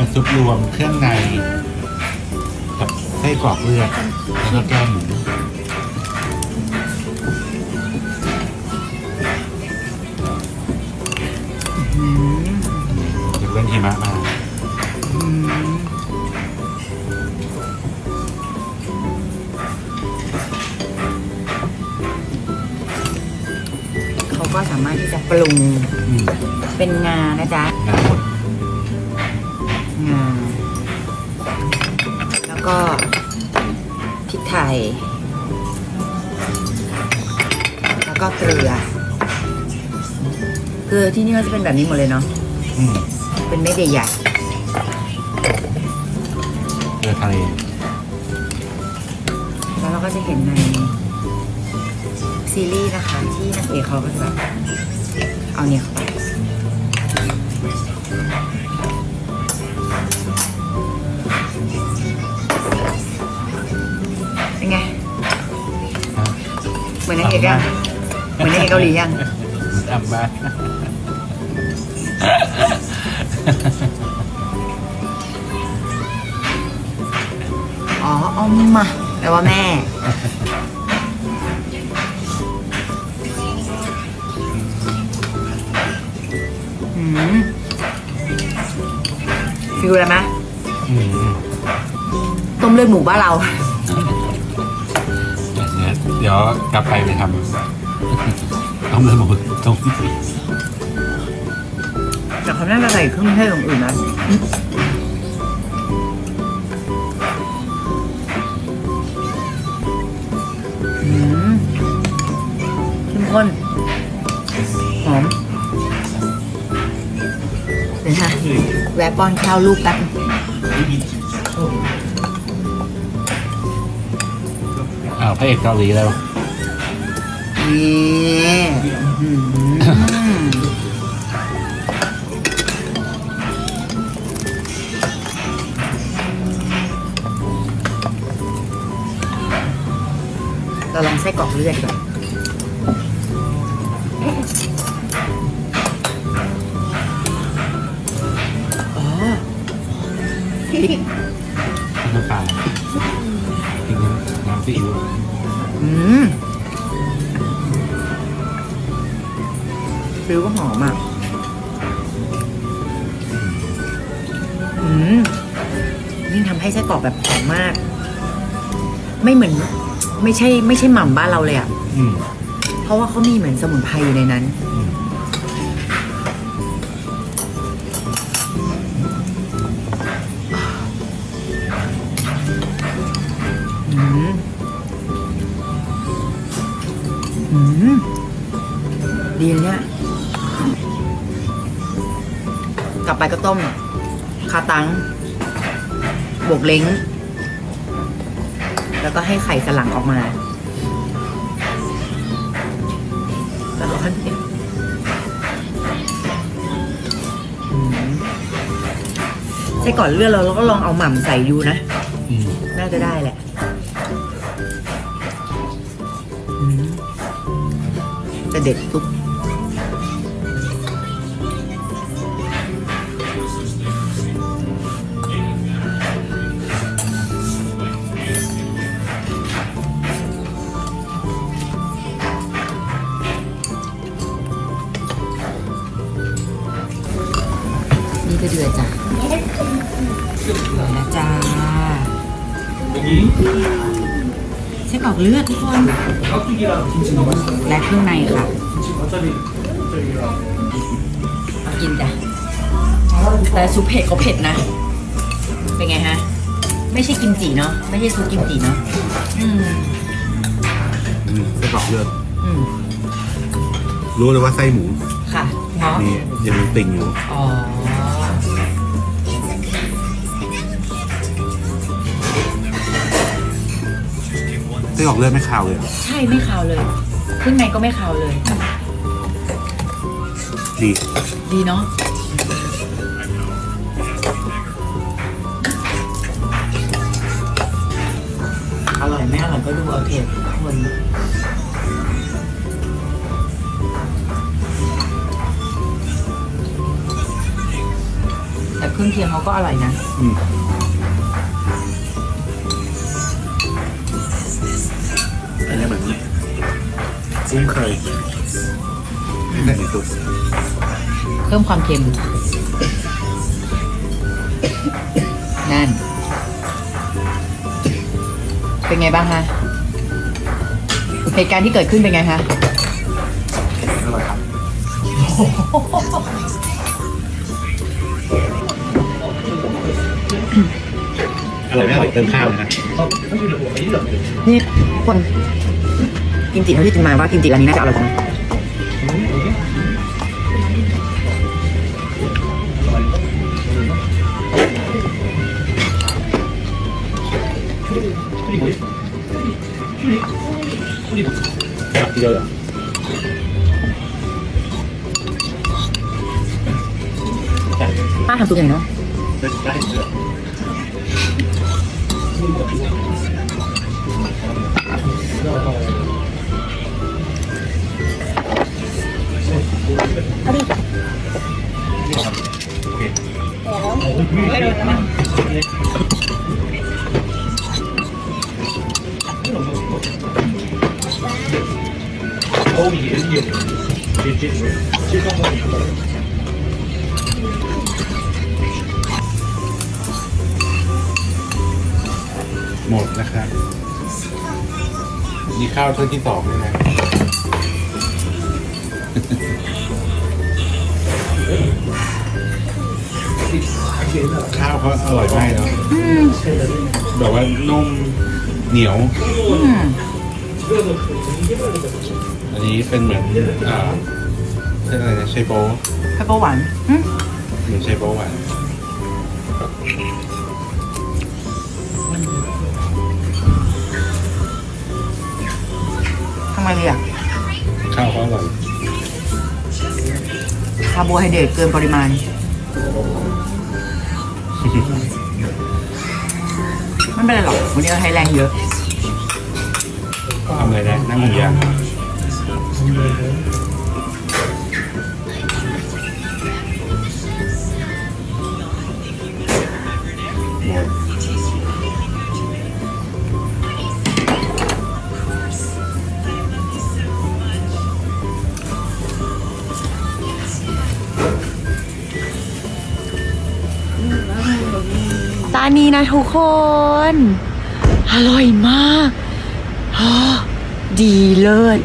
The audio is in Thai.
เป็นซุปรวมเครื่องใน กับไส้กรอกเลือดแล้วก็แก้มหมูอืมยกเว้นหิมะมาอืมเขาก็สามารถที่จะปรุงอืมเป็นงานะจ๊ะ งาหมด งา แล้วก็พริกไทย แล้วก็เกลือคือที่นี่เขาจะเป็นแบบนี้หมดเลยเนาะ อืมเป็นเม็ดใหญ่เกลือทะเลๆแล้วเราก็จะเห็นในซีรีส์นะคะ ที่นางเอกเขาก็จะแบบเอาเนี่ยเข้าไป เหมือนนางเอกยังเหมือนนางเอกเกาหลียังทำบ้านอ๋ออมมาแปลว่าแม่ อืมฟิลอะไรไหมอืมอืมต้มเลือดหมูบ้านเรา เนี่ยเดี๋ยวกลับไปไปทำต้มเลือดหมูต้มแต่เขาน่าจะใส่เครื่องเทศอย่างอื่นนะอืมเข้มข้นหอมเดี๋ยวนะแวะป้อนข้าวลูกแป๊ อ้าวพระเอกเกาหลีแล้วนี่อื้อหือเราลองไส้กรอกเลือดก่อนอ๋อพริก ฟิลก็หอมอะอืมยิ่งทำให้ไส้กรอกแบบหอมมาก ไม่เหมือน ไม่ใช่ ไม่ใช่หม่ำบ้านเราเลยอะ อืมเพราะว่าเขามีเหมือนสมุนไพรอยู่ในนั้น อืม อืมอืมดีนะเนี่ย ลับไปก็ต้มคาตังบวกเล้ง แล้วก็ให้ไข่สลังออกมาแต่ร้อนเนี่ยใส่ก่อนเลือดเราแล้วก็ลองเอาหม่ำใส่ดูนะ น่าจะได้แหละอืมแต่เด็ดตุ๊บ นี่ก็เดือดจ้ะเดือดนะจ้าไส้กรอกเลือดทุกคน และเครื่องในค่ะเอากินจ้ะ แต่ซุปเผ็ดเขาเผ็ดนะ เป็นไงฮะ ไม่ใช่กิมจิเนาะ ไม่ใช่ซุปกิมจิเนาะ อืมอืมไส้กรอกเลือดอืมรู้เลยว่าไส้หมู ค่ะเงาะนี่ยังมีติ่งอยู่ อ๋อ ไส้กรอกเลือดไม่คาวเลยเหรอใช่ไม่คาวเลยเครื่องในก็ไม่คาวเลย ดีดีเนาะอร่อยไม่อร่อยก็ดูเอาเถอะทุกคนแต่เครื่องเคียงเขาก็อร่อยนะ อืม กุ้งเคยนี่แต่ในตุ๊กเพิ่มความเค็ม นั่น เป็นไงบ้างคะเหตุการณ์ที่เกิดขึ้นเป็นไงคะอร่อยครับอร่อยไม่อร่อยเติมข้าวเลยนะนี่คน กิมจิเท่าที่กินมาว่ากิมจิร้านนี้น่าจะอร่อยกว่าป้าทำซุปยังไงเนาะ หมดนะครับมีข้าวถ้วยที่สองด้วยนะ ข้าวเขาอร่อยมากเนาะแบบว่านุ่มเหนียว อืมอันนี้เป็นเหมือนอ่าเป็นอะไรนะไชโป๊แค่เปหวานอืมเหมือนไชโป๊หวานทำไมเลยอะข้าวเขาอร่อยคาร์โบไฮเดรตเกินปริมาณ ไม่เป็นไรหรอก วันนี้เราใช้แรงเยอะ ทำอะไรได้นั่งหมูย่างหม ตานี้นะทุกคน อร่อยมากดีเลิศ